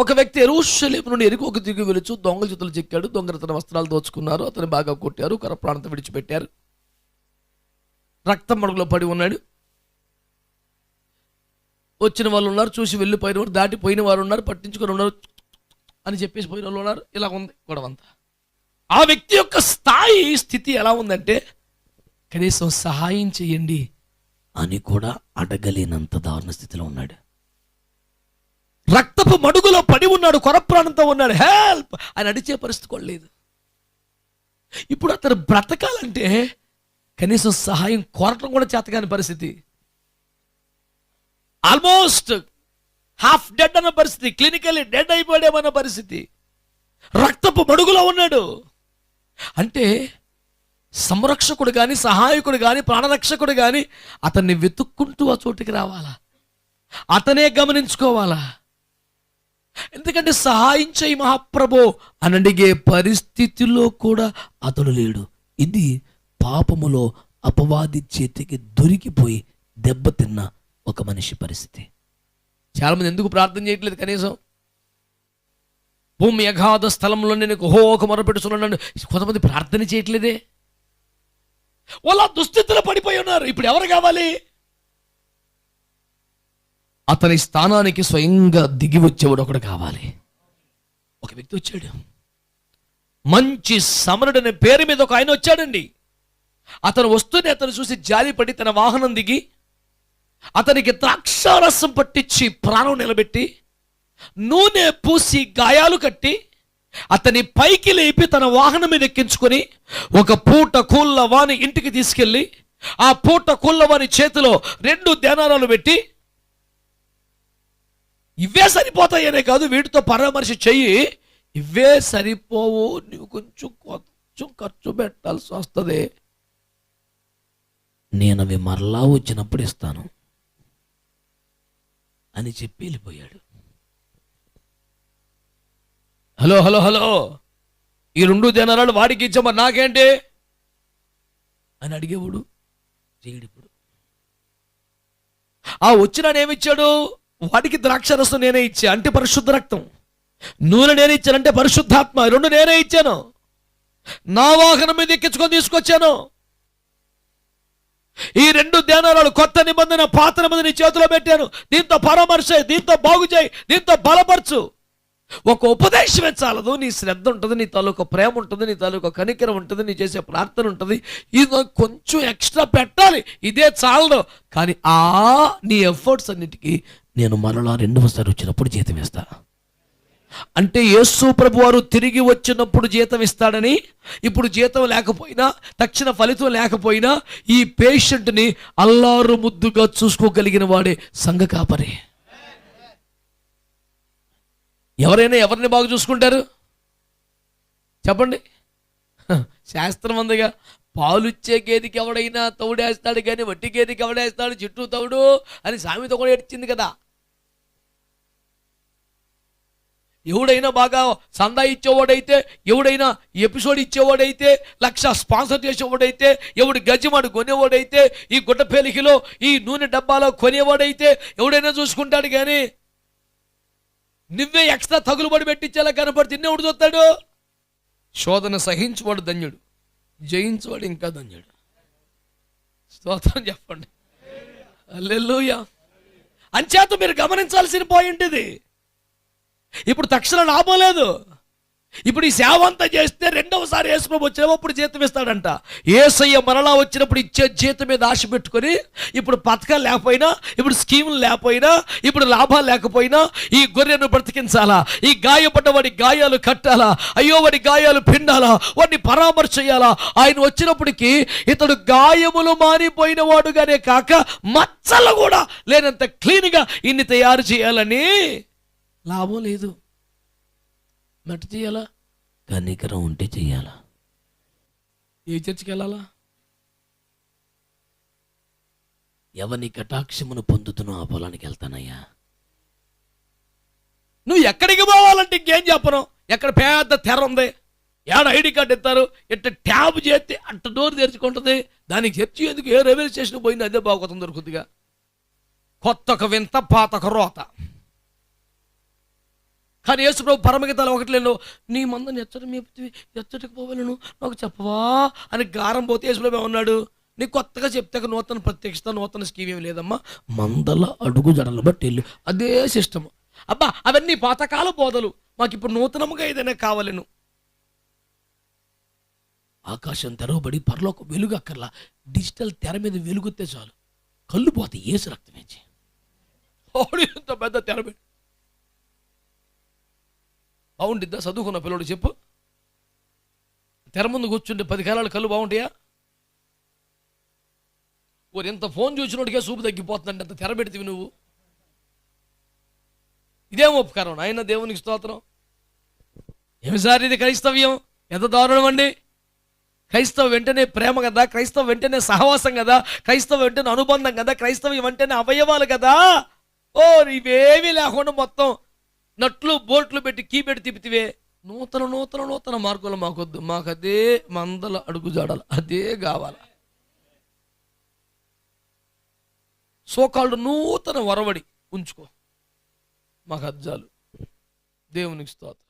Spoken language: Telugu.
ఒక వ్యక్తి ఎరుషలేము నుండి ఎరుకోక దిగి వెలుచు దొంగల చేతులు చెక్కాడు దొంగలు తన వస్త్రాలు దోచుకున్నారు అతను బాగా కొట్టారు కర ప్రాణంతో విడిచిపెట్టారు. రక్తం మడుగులో పడి ఉన్నాడు. వచ్చిన వాళ్ళు ఉన్నారు చూసి వెళ్ళిపోయిన వారు దాటిపోయిన వారు ఉన్నారు పట్టించుకొని ఉన్నారు అని చెప్పేసి పోయిన వాళ్ళు ఉన్నారు. ఇలా ఉంది గొడవంతా. ఆ వ్యక్తి యొక్క స్థాయి స్థితి ఎలా ఉందంటే కనీసం సహాయం చేయండి అని కూడా అడగలేనంత దారుణ స్థితిలో ఉన్నాడు. రక్తపు మడుగులో పడి ఉన్నాడు కొరప్రాణంతో ఉన్నాడు. హెల్ప్ ఆయన అడిచే పరిస్థితి కూడా లేదు. ఇప్పుడు అతను బ్రతకాలంటే కనీసం సహాయం కోరటం కూడా చేతకాని పరిస్థితి. ఆల్మోస్ట్ హాఫ్ డెడ్ అన్న పరిస్థితి క్లినికల్లీ డెడ్ అయిపోయాడేమన్న పరిస్థితి. రక్తపు మడుగులో ఉన్నాడు. అంటే సంరక్షకుడు కానీ సహాయకుడు కానీ ప్రాణరక్షకుడు కానీ అతన్ని వెతుక్కుంటూ ఆ చోటికి రావాలా? అతనే గమనించుకోవాలా? ఎందుకంటే సహాయం చేయి మహాప్రభో అని అడిగే పరిస్థితిలో కూడా అతడు లేడు. ఇది పాపములో అపవాది చేతికి దొరికిపోయి దెబ్బతిన్న ఒక మనిషి పరిస్థితి. చాలామంది ఎందుకు ప్రార్థన చేయట్లేదు కనీసం? భూమి అఘాధ స్థలంలో నేను హోక మొరపెడుతున్నాను కొంతమంది ప్రార్థన చేయట్లేదే? వాళ్ళ దుస్థితిలో పడిపోయి ఉన్నారు. ఇప్పుడు ఎవరు కావాలి? అతని స్థానానికి స్వయంగా దిగి వచ్చేవాడు ఒకడు కావాలి. ఒక వ్యక్తి వచ్చాడు. మంచి సమరుడు అనే పేరు మీద ఒక ఆయన వచ్చాడండి. అతను వస్తూనే అతను చూసి జాలిపడి తన వాహనం దిగి అతనికి ద్రాక్షారసం పట్టించి ప్రాణం నిలబెట్టి నూనె పూసి గాయాలు కట్టి అతని పైకి లేపి తన వాహనం మీద ఎక్కించుకొని ఒక పూట కూళ్ళ వాని ఇంటికి తీసుకెళ్ళి ఆ పూట కూళ్ళ వాని చేతిలో రెండు ధ్యానాలు పెట్టి ఇవే సరిపోతాయనే కాదు వీటితో పరామర్శ చెయ్యి. ఇవే సరిపోవు నువ్వు కొంచెం కొంచెం ఖర్చు పెట్టాల్సి వస్తుంది. నేను అవి మరలా వచ్చినప్పుడు ఇస్తాను అని చెప్పి వెళ్ళిపోయాడు. Hello hello hello. ఈ రెండు జనాలు వాడికి ఇచ్చామా నాకేంటి? అని అడిగేవాడు చేయడు ఇప్పుడు ఆ వచ్చినాడు ఏమిచ్చాడు వాడికి ద్రాక్షరసం నేనే ఇచ్చా అంటే పరిశుద్ధ రక్తం. నూనె నేనే ఇచ్చానంటే పరిశుద్ధాత్మ. రెండు నేనే ఇచ్చాను. నా వాహనం మీద ఎక్కించుకొని తీసుకొచ్చాను. ఈ రెండు ధ్యానాలు కొత్త నిబంధన పాత నిబంధన చేతిలో పెట్టాను. దీంతో పరామర్శ దీంతో బాగు చేయి దీంతో బలపరచు. ఒక ఉపదేశమే చాలదు. నీ శ్రద్ధ ఉంటుంది నీ తాలూకు ప్రేమ ఉంటుంది నీ తాలూకు కనికరం ఉంటుంది నీ చేసే ప్రార్థన ఉంటుంది. ఇది కొంచెం ఎక్స్ట్రా పెట్టాలి. ఇదే చాలదు. కానీ ఆ నీ ఎఫర్ట్స్ అన్నిటికీ నేను మరలా రెండవసారి వచ్చినప్పుడు జీతం ఇస్తా. అంటే యేసు ప్రభు వారు తిరిగి వచ్చినప్పుడు జీతం ఇస్తాడని ఇప్పుడు జీతం లేకపోయినా తక్షణ ఫలితం లేకపోయినా ఈ పేషెంట్ని అల్లారు ముద్దుగా చూసుకోగలిగిన వాడే సంఘ కాపరే ఎవరైనా ఎవరిని బాగా చూసుకుంటారు? చెప్పండి. శాస్త్రం ఉందిగా. పాలుచ్చే గేదికి ఎవడైనా తౌడేస్తాడు కానీ వట్టి గేదికి ఎవడేస్తాడు చుట్టూ తౌడు అని సామెత కూడా ఏడ్చింది కదా. ఎవడైనా బాగా సందా ఇచ్చేవాడైతే ఎవడైనా ఎపిసోడ్ ఇచ్చేవాడైతే లక్ష స్పాన్సర్ చేసేవాడైతే ఎవడు గజమాడు కొనేవాడైతే ఈ గుడ్డ పేలికలో ఈ నూనె డబ్బాలో కొనేవాడైతే ఎవడైనా చూసుకుంటాడు కానీ నువ్వే ఎక్స్ట్రా తగులుబడి పెట్టించేలా కనపడితే తిన్నేవాడు చూస్తాడు? శోధన సహించువాడు ధన్యుడు జయించువాడు ఇంకా ధన్యుడు. స్తోత్రం చెప్పండి. అల్లెల్లుయా అంచేత మీరు గమనించాల్సిన పాయింట్ ఇది. ఇప్పుడు తక్షణ లాభం లేదు. ఇప్పుడు ఈ సేవ అంతా చేస్తే రెండవసారి యేసుప్రభు వచ్చినప్పుడు జీతం ఇస్తాడంట. ఏసయ్య మరలా వచ్చినప్పుడు ఇచ్చే జీతం మీద ఆశ పెట్టుకొని ఇప్పుడు పథకాలు లేకపోయినా ఇప్పుడు స్కీములు లేకపోయినా ఇప్పుడు లాభాలు లేకపోయినా ఈ గొర్రెను బ్రతికించాలా? ఈ గాయపడ్డ వాడి గాయాలు కట్టాలా? అయ్యో వాడి గాయాలు పిండాలా? వాడిని పరామర్శ చేయాలా? ఆయన వచ్చినప్పటికీ ఇతడు గాయములు మారిపోయిన వాడుగానే కాక మచ్చలు కూడా లేనంత క్లీన్గా ఇన్ని తయారు చేయాలని లాభం లేదు. మెట్ట చేయాలా? కనికరం ఉంటే చెయ్యాలా? ఏ చర్చికి వెళ్ళాలా? ఎవని కటాక్షమును పొందుతున్నో ఆ పొలానికి వెళ్తానయ్యా. నువ్వు ఎక్కడికి పోవాలంటే ఇంకేం చెప్పను? ఎక్కడ పెద్ద తెర ఉంది. ఏడ ఐడి కార్డు ఇస్తారు? ఇట్ట ట్యాబ్ చేస్తే అట్ట డోర్ తెరుచుకుంటుంది. దానికి చర్చి ఎందుకు? ఏ రైల్వే స్టేషన్ పోయింది? అదే బాగుతుంది దొరుకుతుందిగా కొత్త ఒక వింత పాత ఒక రోత. కానీ యేసుప్రభు పరమగీతాలు ఒకటి లేను నీ మందని ఎచ్చట మేపుతివి ఎచ్చటికి పోవాలను నాకు చెప్పవా? అని గారం పోతే యేసుప్రభు ఉన్నాడు నీ కొత్తగా చెప్తే నూతన ప్రత్యక్షత నూతన స్కీమ్ ఏమి లేదమ్మా. మందల అడుగు జడలు బట్టి వెళ్ళు. అదే సిస్టమ్. అబ్బా అవన్నీ పాతకాల బోధలు. మాకు ఇప్పుడు నూతనముగా ఏదైనా కావాలను. ఆకాశం తెరవబడి పరలోక వెలుగు అక్కర్లా. డిజిటల్ తెర మీద వెలుగుతే చాలు. కళ్ళు పోతే ఏసు రక్తం ఎంత పెద్ద తెర మీద బాగుండిద్దా? చదువుకున్న పిల్లడు చెప్పు. తెర ముందు కూర్చుంటే పది కాలాలు కళ్ళు బాగుంటాయా? ఓరి ఎంత ఫోన్ చూసినోడికే చూపు తగ్గిపోతుందంటే అంత తెర పెడితివి నువ్వు. ఇదేం ఉపకారం? ఆయన దేవునికి స్తోత్రం. ఏమి సార్ ఇది క్రైస్తవ్యం? ఎంత దారుణం అండి. క్రైస్తవ వెంటనే ప్రేమ కదా క్రైస్తవ వెంటనే సహవాసం కదా క్రైస్తవ వెంటనే అనుబంధం కదా క్రైస్తవం వెంటనే అవయవాలు కదా. ఓ ఇవేమీ లేకుండా మొత్తం నట్లు బోల్ట్లు పెట్టి కీ పెట్టి తిప్పితివే. నూతన నూతన నూతన మార్గాలు మాకొద్దు. మాకు అదే మందల అడుగు జాడాలి. అదే కావాలి. సోకాళ్ళు నూతన వరవడి ఉంచుకో. మాకు అజ్జాలు దేవునికి స్తోత్రం.